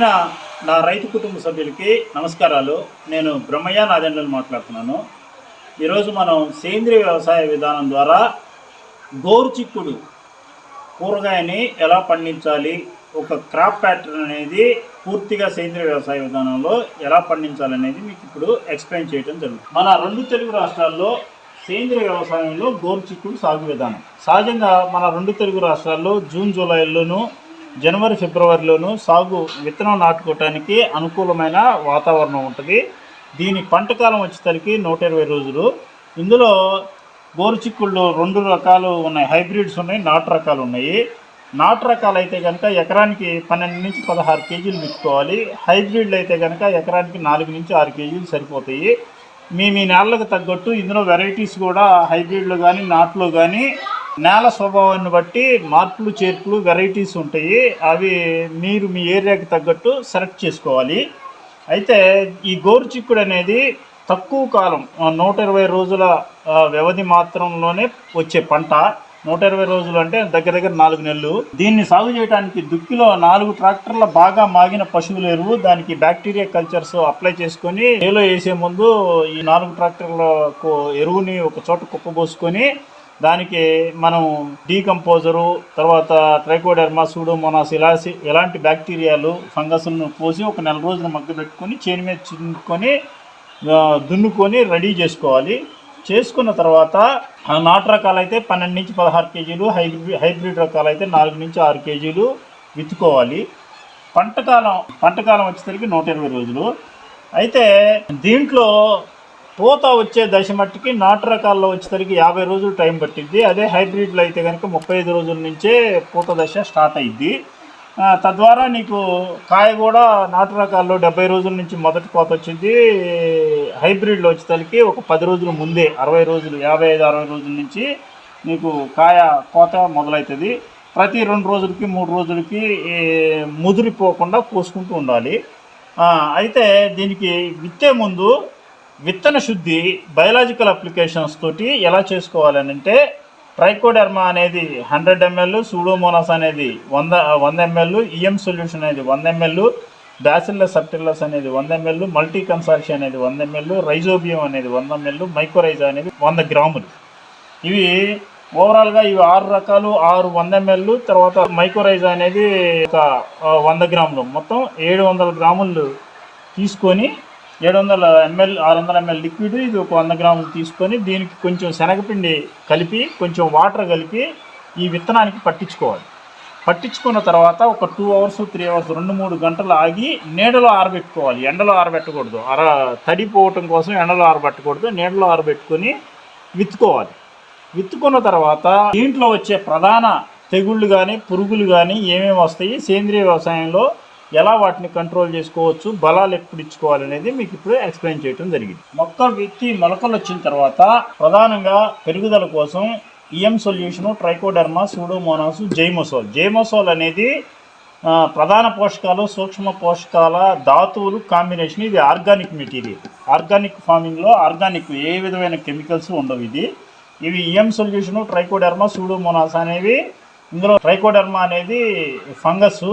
ప్రియమైన నా రైతు కుటుంబ సభ్యులకి నమస్కారాలు. నేను బ్రహ్మయ్య నాదెండలు మాట్లాడుతున్నాను. ఈరోజు మనం సేంద్రియ వ్యవసాయ విధానం ద్వారా గోరుచిక్కుడు కూరగాయని ఎలా పండించాలి ఒక క్రాప్ ప్యాటర్న్ అనేది పూర్తిగా సేంద్రియ వ్యవసాయ విధానంలో ఎలా పండించాలనేది మీకు ఇప్పుడు ఎక్స్ప్లెయిన్ చేయడం జరుగుతుంది. మన రెండు తెలుగు రాష్ట్రాల్లో సేంద్రియ వ్యవసాయంలో గోరుచిక్కుడు సాగు విధానం. సహజంగా మన రెండు తెలుగు రాష్ట్రాల్లో జూన్ జూలైలోనూ జనవరి ఫిబ్రవరిలోనూ సాగు విత్తనం నాటుకోవటానికి అనుకూలమైన వాతావరణం ఉంటుంది. దీని పంట కాలం వచ్చేసరికి నూట ఇరవై రోజులు. ఇందులో గోరుచిక్కుళ్ళు రెండు రకాలు ఉన్నాయి. హైబ్రిడ్స్ ఉన్నాయి నాటు రకాలు ఉన్నాయి. నాటు రకాలు అయితే కనుక ఎకరానికి పన్నెండు నుంచి పదహారు కేజీలు విత్తుకోవాలి. హైబ్రిడ్లు అయితే కనుక ఎకరానికి నాలుగు నుంచి ఆరు కేజీలు సరిపోతాయి. మీ మీ నేలకు తగ్గట్టు ఇందులో వెరైటీస్ కూడా హైబ్రిడ్లు కానీ నాట్లు కానీ నేల స్వభావాన్ని బట్టి మార్పులు చేర్పులు వెరైటీస్ ఉంటాయి. అవి మీరు మీ ఏరియాకి తగ్గట్టు సెలెక్ట్ చేసుకోవాలి. అయితే ఈ గోరు చిక్కుడు అనేది తక్కువ కాలం నూట ఇరవై రోజుల వ్యవధి మాత్రంలోనే వచ్చే పంట. నూట ఇరవై రోజులు అంటే దగ్గర దగ్గర నాలుగు నెలలు. దీన్ని సాగు చేయడానికి దుక్కిలో నాలుగు ట్రాక్టర్ల బాగా మాగిన పశువుల ఎరువు దానికి బ్యాక్టీరియా కల్చర్స్ అప్లై చేసుకొని నేలో వేసే ముందు ఈ నాలుగు ట్రాక్టర్లకు ఎరువుని ఒక చోట కుప్పబోసుకొని దానికి మనం డీకంపోజరు తర్వాత ట్రైకోడెర్మా సూడోమోనాస్ ఇలా ఎలాంటి బ్యాక్టీరియాలు ఫంగస్లను పోసి ఒక నెల రోజులు మగ్గ పెట్టుకొని చేను మీద చిందుకొని దున్నుకొని రెడీ చేసుకోవాలి. చేసుకున్న తర్వాత నాటు రకాలు అయితే పన్నెండు నుంచి పదహారు కేజీలు హైబ్రిడ్ హైబ్రిడ్ రకాలు అయితే నాలుగు నుంచి ఆరు కేజీలు విత్తుకోవాలి. పంటకాలం పంటకాలం వచ్చేసరికి నూట ఇరవై రోజులు. అయితే దీంట్లో పూత వచ్చే దశ మట్టికి నాటు రకాల్లో వచ్చేసరికి యాభై రోజులు టైం పట్టిద్ది. అదే హైబ్రిడ్లో అయితే కనుక ముప్పై ఐదు రోజుల నుంచే పూత దశ స్టార్ట్ అయ్యిద్ది తద్వారా నీకు కాయ కూడా నాటు రకాల్లో డెబ్బై రోజుల నుంచి మొదటి కోత వచ్చింది హైబ్రిడ్లో వచ్చేసరికి ఒక పది రోజుల ముందే అరవై రోజులు యాభై ఐదు అరవై రోజుల నుంచి నీకు కాయ కోత మొదలవుతుంది ప్రతి రెండు రోజులకి మూడు రోజులకి ముదిరిపోకుండా కోసుకుంటూ ఉండాలి. అయితే దీనికి విత్తే ముందు విత్తన శుద్ధి బయలాజికల్ అప్లికేషన్స్ తోటి ఎలా చేసుకోవాలని అంటే ట్రైకోడెర్మా అనేది హండ్రెడ్ ఎంఎల్ సూడోమోనాస్ అనేది వంద వంద ఎంఎల్ ఈఎం సొల్యూషన్ అనేది వంద ఎంఎల్ బ్యాసిల్లస్ సబ్టిల్లస్ అనేది వంద ఎంఎల్ మల్టీ కన్సార్షి అనేది వంద ఎంఎల్ రైజోబియం అనేది వంద ఎంఎల్ మైక్రోరైజా అనేది వంద గ్రాములు. ఇవి ఓవరాల్గా ఇవి ఆరు రకాలు ఆరు వంద ఎంఎల్ తర్వాత మైక్రోరైజా అనేది ఒక వంద గ్రాములు. మొత్తం ఏడు వందల గ్రాములు తీసుకొని ఏడు వందల ఎంఎల్ ఆరు వందల ఎంఎల్ లిక్విడ్ ఇది ఒక వంద గ్రాములు తీసుకొని దీనికి కొంచెం శనగపిండి కలిపి కొంచెం వాటర్ కలిపి ఈ విత్తనానికి పట్టించుకోవాలి. పట్టించుకున్న తర్వాత ఒక టూ అవర్స్ త్రీ అవర్స్ రెండు మూడు గంటలు ఆగి నీడలో ఆరబెట్టుకోవాలి. ఎండలో ఆరబెట్టకూడదు. అర తడిపోవటం కోసం ఎండలో ఆరబెట్టకూడదు. నీడలో ఆరబెట్టుకొని విత్తుకోవాలి. విత్తుకున్న తర్వాత దీంట్లో వచ్చే ప్రధాన తెగుళ్ళు కానీ పురుగులు కానీ ఏమేమి వస్తాయి? సేంద్రియ వ్యవసాయంలో ఎలా వాటిని కంట్రోల్ చేసుకోవచ్చు బలాలు ఎప్పుడు ఇచ్చుకోవాలి అనేది మీకు ఇప్పుడు ఎక్స్ప్లెయిన్ చేయడం జరిగింది. మొక్క విత్తి మొలకలు వచ్చిన తర్వాత ప్రధానంగా పెరుగుదల కోసం EM solution Trichoderma Pseudomonas Zymosol Zymosol అనేది ప్రధాన పోషకాలు సూక్ష్మ పోషకాల ధాతువులు కాంబినేషన్ ఇది ఆర్గానిక్ మెటీరియల్ ఆర్గానిక్ ఫార్మింగ్లో ఆర్గానిక్ ఏ విధమైన కెమికల్స్ ఉండవు ఇది. ఇవి ఈఎం సొల్యూషను ట్రైకోడర్మా సూడోమోనాస్ అనేవి. ఇందులో ట్రైకోడర్మా అనేది ఫంగస్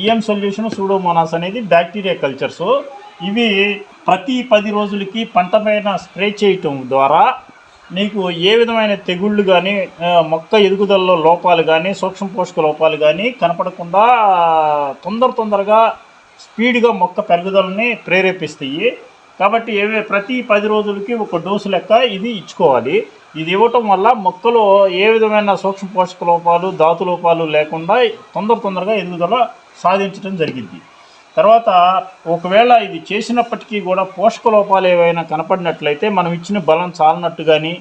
ఈఎం సొల్యూషన్ సూడోమోనాస్ అనేది బ్యాక్టీరియా కల్చర్స్ ఇవి ప్రతి పది రోజులకి పంట పైన స్ప్రే చేయటం ద్వారా నీకు ఏ విధమైన తెగుళ్ళు కానీ మొక్క ఎదుగుదలలో లోపాలు కానీ సూక్ష్మ పోషక లోపాలు కానీ కనపడకుండా తొందర తొందరగా స్పీడ్గా మొక్క పెరుగుదలని ప్రేరేపిస్తాయి. కాబట్టి ఏవే ప్రతి పది రోజులకి ఒక డోసు లెక్క ఇది ఇచ్చుకోవాలి. ఇది ఇవ్వటం వల్ల మొక్కలో ఏ విధమైన సూక్ష్మ పోషక లోపాలు ధాతు లోపాలు లేకుండా తొందర తొందరగా ఎదుగుదల సాధించడం జరిగింది. తర్వాత ఒకవేళ ఇది చేసినప్పటికీ కూడా పోషక లోపాలు ఏవైనా కనపడినట్లయితే మనం ఇచ్చిన బలం చాలనట్టు కానీ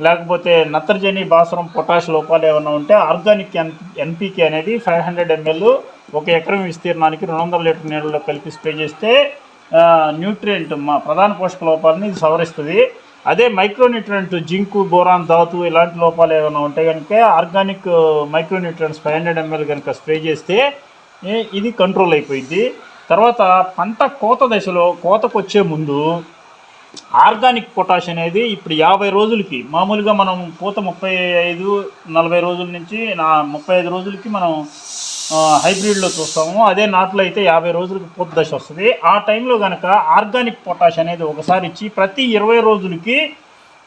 లేకపోతే నత్రజని భాస్వరం పొటాష్ లోపాలు ఏమైనా ఉంటే ఆర్గానిక్ ఎన్ ఎన్పికే అనేది ఫైవ్ హండ్రెడ్ ఎంఎల్ ఒక ఎకరం విస్తీర్ణానికి రెండు వందల లీటర్ నీళ్ళలో కలిపి స్ప్రే చేస్తే న్యూట్రియంట్ మా ప్రధాన పోషక లోపాలని ఇది సవరిస్తుంది. అదే మైక్రోన్యూట్రియంట్ జింకు బోరాన్ ధాతు ఇలాంటి లోపాలు ఏమైనా ఉంటే కనుక organic micronutrients five hundred ML కనుక స్ప్రే చేస్తే ఇది కంట్రోల్ అయిపోయింది తర్వాత పంట కోత దశలో కోతకు వచ్చే ముందు ఆర్గానిక్ పొటాష్ అనేది ఇప్పుడు యాభై రోజులకి మామూలుగా మనం పూత ముప్పై ఐదు నలభై రోజుల నుంచి నా ముప్పై ఐదు రోజులకి మనం హైబ్రిడ్లో చూస్తాము. అదే నాట్లో అయితే యాభై రోజులకు పూత దశ వస్తుంది. ఆ టైంలో కనుక ఆర్గానిక్ పొటాష్ అనేది ఒకసారి ఇచ్చి ప్రతి ఇరవై రోజులకి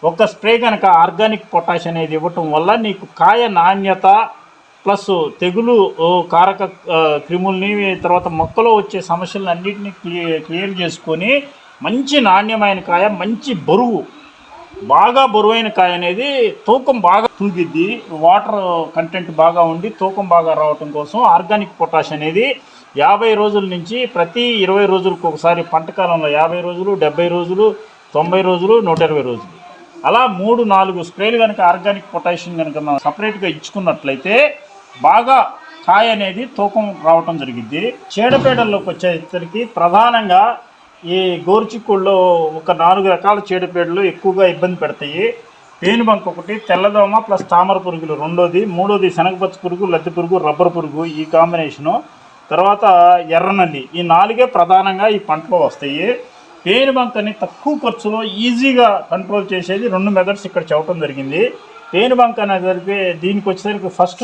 ఒక స్ప్రే కనుక ఆర్గానిక్ పొటాష్ అనేది ఇవ్వటం వల్ల నీకు కాయ నాణ్యత ప్లస్ తెగులు కారక క్రిములని క్రిముల్ని తర్వాత మొక్కలో వచ్చే సమస్యలను అన్నింటినీ క్లియర్ క్లియర్ చేసుకొని మంచి నాణ్యమైన కాయ మంచి బరువు బాగా బరువైన కాయ అనేది తూకం బాగా తూగిద్ది. వాటర్ కంటెంట్ బాగా ఉండి తూకం బాగా రావటం కోసం ఆర్గానిక్ పొటాష్ అనేది యాభై రోజుల నుంచి ప్రతి ఇరవై రోజులకు ఒకసారి పంట కాలంలో యాభై రోజులు డెబ్బై రోజులు తొంభై రోజులు నూట ఇరవై రోజులు. అలా మూడు నాలుగు స్ప్రేలు కనుక ఆర్గానిక్ పొటాషియం కనుక మనం సపరేట్గా ఇచ్చుకున్నట్లయితే బాగా కాయ అనేది తూకం రావటం జరిగింది చీడపీడల్లోకి వచ్చేసరికి ప్రధానంగా ఈ గోరుచిక్కుల్లో ఒక నాలుగు రకాల చీడపీడలు ఎక్కువగా ఇబ్బంది పెడతాయి. పేనుబంక ఒకటి తెల్లదోమ ప్లస్ తామర పురుగులు రెండోది మూడోది శనగపచ్చ పురుగు లద్దె పురుగు రబ్బర్ పురుగు ఈ కాంబినేషను. తర్వాత ఎర్రనల్లి ఈ నాలుగే ప్రధానంగా ఈ పంటలో వస్తాయి. పేనుబంకని తక్కువ ఖర్చులో ఈజీగా కంట్రోల్ చేసేది రెండు మెథడ్స్ ఇక్కడ చెప్పడం జరిగింది. పేనుబంక అనేది దీనికి వచ్చేసరికి ఫస్ట్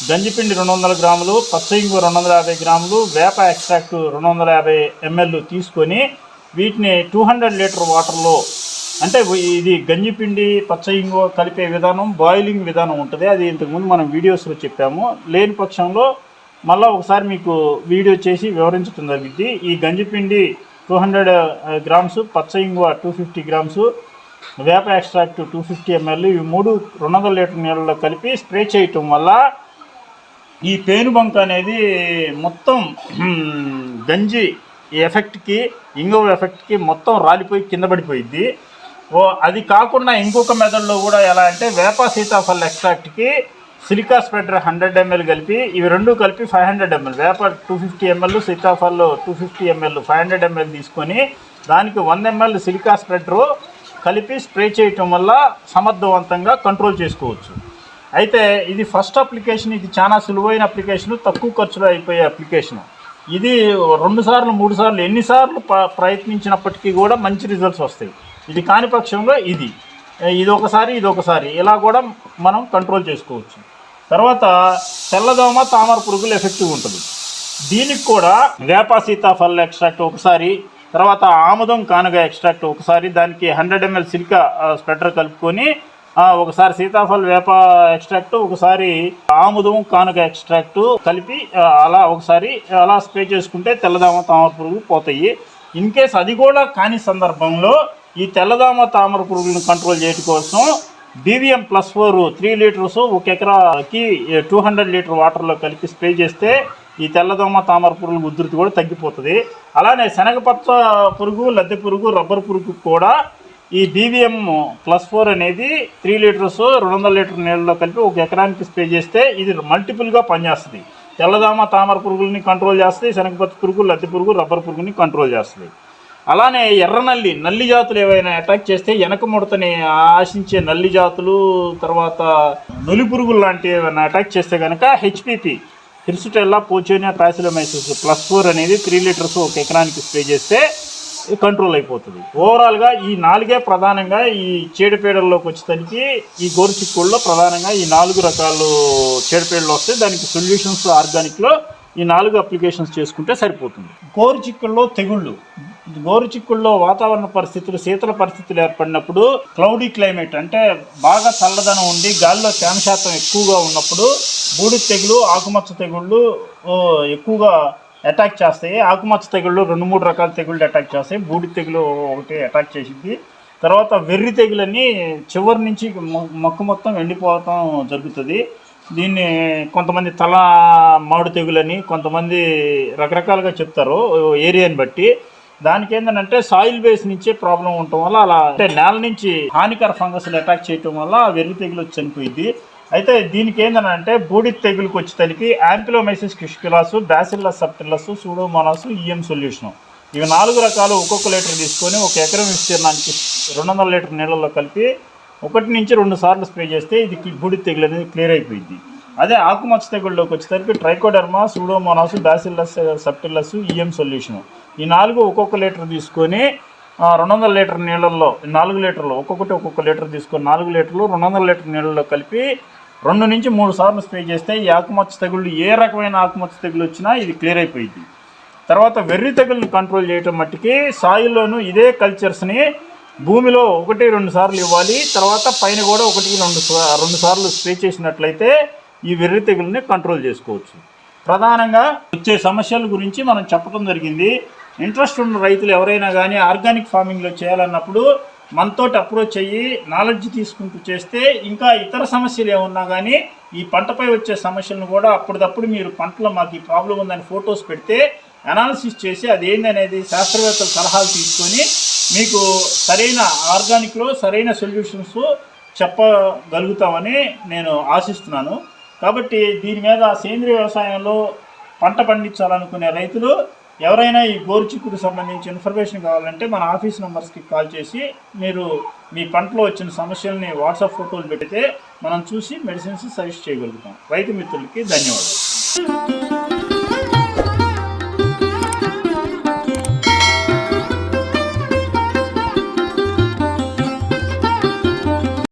గంజిపిండి రెండు వందల గ్రాములు పచ్చయింగు రెండు వందల యాభై గ్రాములు వేప ఎక్స్ట్రాక్ట్ రెండు వందల యాభై ఎంఎల్ తీసుకొని వీటిని టూ హండ్రెడ్ లీటర్ వాటర్లో అంటే ఇది గంజిపిండి పచ్చ కలిపే విధానం బాయిలింగ్ విధానం ఉంటుంది. అది ఇంతకుముందు మనం వీడియోస్లో చెప్పాము. లేని పక్షంలో మళ్ళీ ఒకసారి మీకు వీడియో చేసి వివరించడం జరిగింది. ఈ గంజిపిండి టూ హండ్రెడ్ గ్రామ్స్ పచ్చ టూ ఫిఫ్టీ గ్రామ్స్ వేప ఎక్స్ట్రాక్ట్ టూ ఫిఫ్టీ ఎంఎల్ ఇవి మూడు రెండు వందల లీటర్ నీళ్ళలో కలిపి స్ప్రే చేయటం వల్ల ఈ పేనుబంక అనేది మొత్తం గంజి ఎఫెక్ట్కి ఇంగో ఎఫెక్ట్కి మొత్తం రాలిపోయి కింద పడిపోయింది ఓ అది కాకుండా ఇంకొక మెథడ్లో కూడా ఎలా అంటే వేప సీతాఫల్ ఎక్స్ట్రాక్ట్కి సిలికా స్ప్రెడర్ హండ్రెడ్ ఎంఎల్ కలిపి ఇవి రెండు కలిపి ఫైవ్ హండ్రెడ్ ఎంఎల్. వేప two fifty ML Sitaphal two fifty ML five hundred ML తీసుకొని దానికి వంద ఎంఎల్ సిలికా స్ప్రెడరు కలిపి స్ప్రే చేయటం వల్ల సమర్థవంతంగా కంట్రోల్ చేసుకోవచ్చు. అయితే ఇది ఫస్ట్ అప్లికేషన్ ఇది చాలా సులువైన అప్లికేషన్ తక్కువ ఖర్చులో అయిపోయే అప్లికేషన్ ఇది రెండు సార్లు మూడు సార్లు ఎన్నిసార్లు ప- ప్రయత్నించినప్పటికీ కూడా మంచి రిజల్ట్స్ వస్తాయి. ఇది కాని పక్షంలో ఇది. ఇది ఒకసారి ఇది ఒకసారి. ఇలా కూడా మనం కంట్రోల్ చేసుకోవచ్చు. తర్వాత తెల్లదోమ తామర పురుగులు ఎఫెక్టివ్ ఉంటుంది. దీనికి కూడా వేప సీతాఫల్ ఎక్స్ట్రాక్ట్ ఒకసారి తర్వాత ఆముదం కానుగ ఎక్స్ట్రాక్ట్ ఒకసారి దానికి హండ్రెడ్ ఎంఎల్ సిలికా స్ప్రెడర్ కలుపుకొని ఒకసారి సీతాఫల వేప ఎక్స్ట్రాక్ట్ ఒకసారి ఆముదం కానుక ఎక్స్ట్రాక్ట్ కలిపి అలా ఒకసారి అలా స్ప్రే చేసుకుంటే తెల్లదామ తామర పురుగు పోతాయి. ఇన్ కేస్ అది కూడా కాని సందర్భంలో ఈ తెల్లదామ తామర పురుగులను కంట్రోల్ చేయడం కోసం BVM plus four three litres ఒక ఎకరాకి టూ హండ్రెడ్ లీటర్ వాటర్లో కలిపి స్ప్రే చేస్తే ఈ తెల్లదోమ తామర పురుగుల ఉధృతి కూడా తగ్గిపోతుంది. అలానే శనగపచ్చ పురుగు లద్దె పురుగు రబ్బర్ పురుగు కూడా ఈ బీవీఎం ప్లస్ ఫోర్ అనేది త్రీ లీటర్స్ రెండు వందల లీటర్ నీళ్ళలో కలిపి ఒక ఎకరానికి స్ప్రే చేస్తే ఇది మల్టిపుల్గా పనిచేస్తుంది. తెల్లదామ తామర పురుగుల్ని కంట్రోల్ చేస్తుంది శనగపత్తి పురుగు లద్దె పురుగు రబ్బర్ పురుగుని కంట్రోల్ చేస్తుంది. అలానే ఎర్ర నల్లి నల్లి జాతులు ఏవైనా అటాక్ చేస్తే వెనక ముడతని ఆశించే నల్లి జాతులు తర్వాత నులి పురుగులు లాంటివి ఏమైనా అటాక్ చేస్తే కనుక HPP Hirsutella Pochonia Paecilomyces plus four అనేది త్రీ లీటర్స్ ఒక ఎకరానికి స్ప్రే చేస్తే కంట్రోల్ అయిపోతుంది. ఓవరాల్గా ఈ నాలుగే ప్రధానంగా ఈ చీడపీడల్లోకి వచ్చేసరికి ఈ గోరు చిక్కుల్లో ప్రధానంగా ఈ నాలుగు రకాలు చీడపీడలు వస్తాయి. దానికి సొల్యూషన్స్ ఆర్గానిక్లో ఈ నాలుగు అప్లికేషన్స్ చేసుకుంటే సరిపోతుంది. గోరు చిక్కుల్లో తెగుళ్ళు. గోరు చిక్కుల్లో వాతావరణ పరిస్థితులు శీతల పరిస్థితులు ఏర్పడినప్పుడు క్లౌడీ క్లైమేట్ అంటే బాగా చల్లదనం ఉండి గాలిలో తేమ శాతం ఎక్కువగా ఉన్నప్పుడు బూడి తెగులు ఆకుమచ్చ తెగుళ్ళు ఎక్కువగా అటాక్ చేస్తాయి. ఆకుమచ్చ తెగుళ్ళు రెండు మూడు రకాల తెగుళ్ళు అటాక్ చేస్తాయి. బూడి తెగులు ఒకటి అటాక్ చేసింది తర్వాత వెర్రి తెగులని చివరి నుంచి మొ- మొక్క మొత్తం ఎండిపోవటం జరుగుతుంది. దీన్ని కొంతమంది తల మాడు తెగులని కొంతమంది రకరకాలుగా చెప్తారు ఏరియాని బట్టి. దానికి ఏంటంటే సాయిల్ బేస్ నుంచే ప్రాబ్లం ఉండటం వల్ల అలా అంటే నేల నుంచి హానికర ఫంగస్లు అటాక్ చేయటం వల్ల వెర్రి తెగులు చనిపోయింది అయితే దీనికి ఏంటంటే బూడి తెగులుకి వచ్చేసరికి Ampelomyces quisqualis Bacillus subtilis Pseudomonas EM solution. ఇవి నాలుగు రకాలు ఒక్కొక్క లీటర్ తీసుకొని ఒక ఎకరం విస్తీర్ణానికి రెండు వందల లీటర్ నీళ్ళల్లో కలిపి ఒకటి నుంచి రెండు సార్లు స్ప్రే చేస్తే ఇది బూడి బూడిద తెగులు అనేది క్లియర్ అయిపోయింది. అదే ఆకుమచ్చ తెగుళ్ళలోకి వచ్చేసరికి Trichoderma Pseudomonas Bacillus subtilis EM solution. ఈ నాలుగు ఒక్కొక్క లీటర్ తీసుకొని రెండు వందల లీటర్ నీళ్ళల్లో నాలుగు లీటర్లు ఒక్కొక్కటి ఒక్కొక్క లీటర్ తీసుకొని నాలుగు లీటర్లు రెండు వందల లీటర్ నీళ్ళలో కలిపి రెండు నుంచి మూడు సార్లు స్ప్రే చేస్తే ఈ ఆకుమచ్చ తెగుళ్ళు ఏ రకమైన ఆకుమచ్చ తెగులు వచ్చినా ఇది క్లియర్ అయిపోయింది. తర్వాత వెర్రి తెగులను కంట్రోల్ చేయటం మట్టికి సాయిల్లోనూ ఇదే కల్చర్స్ని భూమిలో ఒకటి రెండు సార్లు ఇవ్వాలి. తర్వాత పైన కూడా ఒకటి రెండు రెండు సార్లు స్ప్రే చేసినట్లయితే ఈ వెర్రి తెగుల్ని కంట్రోల్ చేసుకోవచ్చు. ప్రధానంగా వచ్చే సమస్యల గురించి మనం చెప్పడం జరిగింది. ఇంట్రెస్ట్ ఉన్న రైతులు ఎవరైనా కానీ ఆర్గానిక్ ఫార్మింగ్లో చేయాలన్నప్పుడు మనతోటి అప్రోచ్ అయ్యి నాలెడ్జ్ తీసుకుంటూ చేస్తే ఇంకా ఇతర సమస్యలు ఏమున్నా కానీ ఈ పంటపై వచ్చే సమస్యలను కూడా అప్పటిదప్పుడు మీరు పంటలో మాకు ఈ ప్రాబ్లం ఉందని ఫొటోస్ పెడితే అనాలిసిస్ చేసి అదేందనేది శాస్త్రవేత్తల సలహాలు తీసుకొని మీకు సరైన ఆర్గానిక్లో సరైన సొల్యూషన్స్ చెప్పగలుగుతామని నేను ఆశిస్తున్నాను. కాబట్టి దీని మీద సేంద్రియ వ్యవసాయంలో పంట పండించాలనుకునే రైతులు ఎవరైనా ఈ గోరుచిక్కుడు సంబంధించి ఇన్ఫర్మేషన్ కావాలంటే మన ఆఫీస్ నెంబర్స్కి కాల్ చేసి మీరు మీ పంటలో వచ్చిన సమస్యల్ని వాట్సాప్ ఫోటోలు పెడితే మనం చూసి మెడిసిన్స్ సజెస్ట్ చేయగలుగుతాం. రైతు మిత్రులకి ధన్యవాదాలు.